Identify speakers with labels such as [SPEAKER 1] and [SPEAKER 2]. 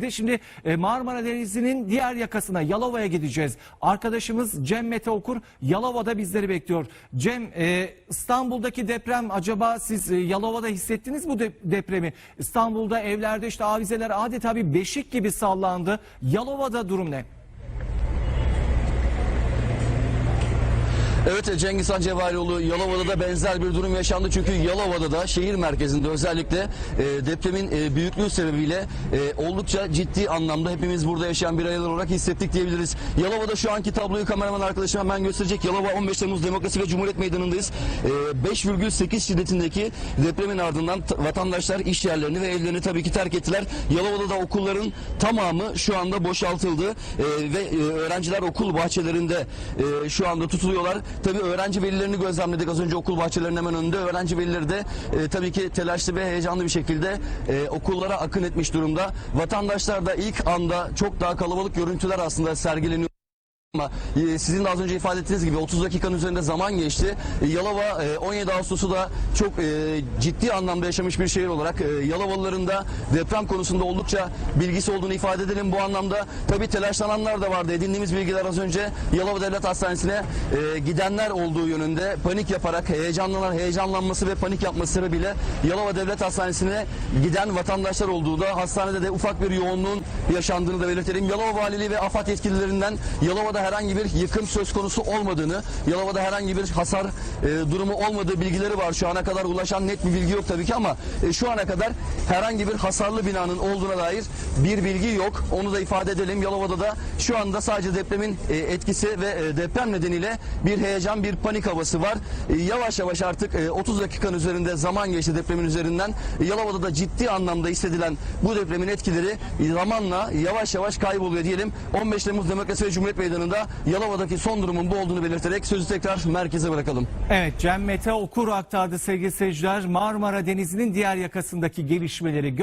[SPEAKER 1] De Şimdi e, Marmara Denizi'nin diğer yakasına Yalova'ya gideceğiz. Arkadaşımız Cem Mete Okur Yalova'da bizleri bekliyor. Cem e, İstanbul'daki deprem acaba siz e, Yalova'da hissettiniz bu de- depremi? İstanbul'da evlerde işte avizeler adeta bir beşik gibi sallandı. Yalova'da durum ne?
[SPEAKER 2] Evet Cengiz Han Cevahirioğlu Yalova'da da benzer bir durum yaşandı. Çünkü Yalova'da da şehir merkezinde özellikle e, depremin e, büyüklüğü sebebiyle e, oldukça ciddi anlamda hepimiz burada yaşayan bireyler olarak hissettik diyebiliriz. Yalova'da şu anki tabloyu kameraman arkadaşım hemen gösterecek. Yalova 15 Temmuz Demokrasi ve Cumhuriyet Meydanı'ndayız. E, 5,8 şiddetindeki depremin ardından vatandaşlar iş yerlerini ve evlerini tabii ki terk ettiler. Yalova'da da okulların tamamı şu anda boşaltıldı E, ve e, öğrenciler okul bahçelerinde e, şu anda tutuluyorlar. Tabii öğrenci velilerini gözlemledik az önce okul bahçelerinin hemen önünde. Öğrenci velileri de e, tabii ki telaşlı ve heyecanlı bir şekilde e, okullara akın etmiş durumda. Vatandaşlar da ilk anda çok daha kalabalık görüntüler aslında sergileniyor. Ama e, sizin de az önce ifade ettiğiniz gibi 30 dakikanın üzerinde zaman geçti. E, Yalova e, 17 Ağustos'u da çok e, ciddi anlamda yaşamış bir şehir olarak e, Yalovalıların da deprem konusunda oldukça bilgisi olduğunu ifade edelim. Bu anlamda tabii telaşlananlar da vardı. Edindiğimiz bilgiler az önce Yalova Devlet Hastanesi'ne e, gidenler olduğu yönünde panik yaparak heyecanlanan, heyecanlanması ve panik yapması sebebiyle Yalova Devlet Hastanesi'ne giden vatandaşlar olduğu da hastanede de ufak bir yoğunluğun yaşandığını da belirtelim. Yalova Valiliği ve AFAD yetkililerinden Yalova'da herhangi bir yıkım söz konusu olmadığını, Yalova'da herhangi bir hasar e, durumu olmadığı bilgileri var. Şu ana kadar ulaşan net bir bilgi yok tabii ki ama e, şu ana kadar herhangi bir hasarlı binanın olduğuna dair bir bilgi yok. Onu da ifade edelim. Yalova'da da şu anda sadece depremin e, etkisi ve e, deprem nedeniyle bir heyecan, bir panik havası var. E, yavaş yavaş artık e, 30 dakikanın üzerinde zaman geçti depremin üzerinden. Yalova'da da ciddi anlamda hissedilen bu depremin etkileri zamanla yavaş yavaş kayboluyor diyelim. 15 Temmuz Demokrasi ve Cumhuriyet Meydanı'nda Yalova'daki son durumun bu olduğunu belirterek sözü tekrar merkeze bırakalım.
[SPEAKER 1] Evet Cem Mete Okur aktardı sevgili seyirciler. Marmara Denizi'nin diğer yakasındaki gelişmeleri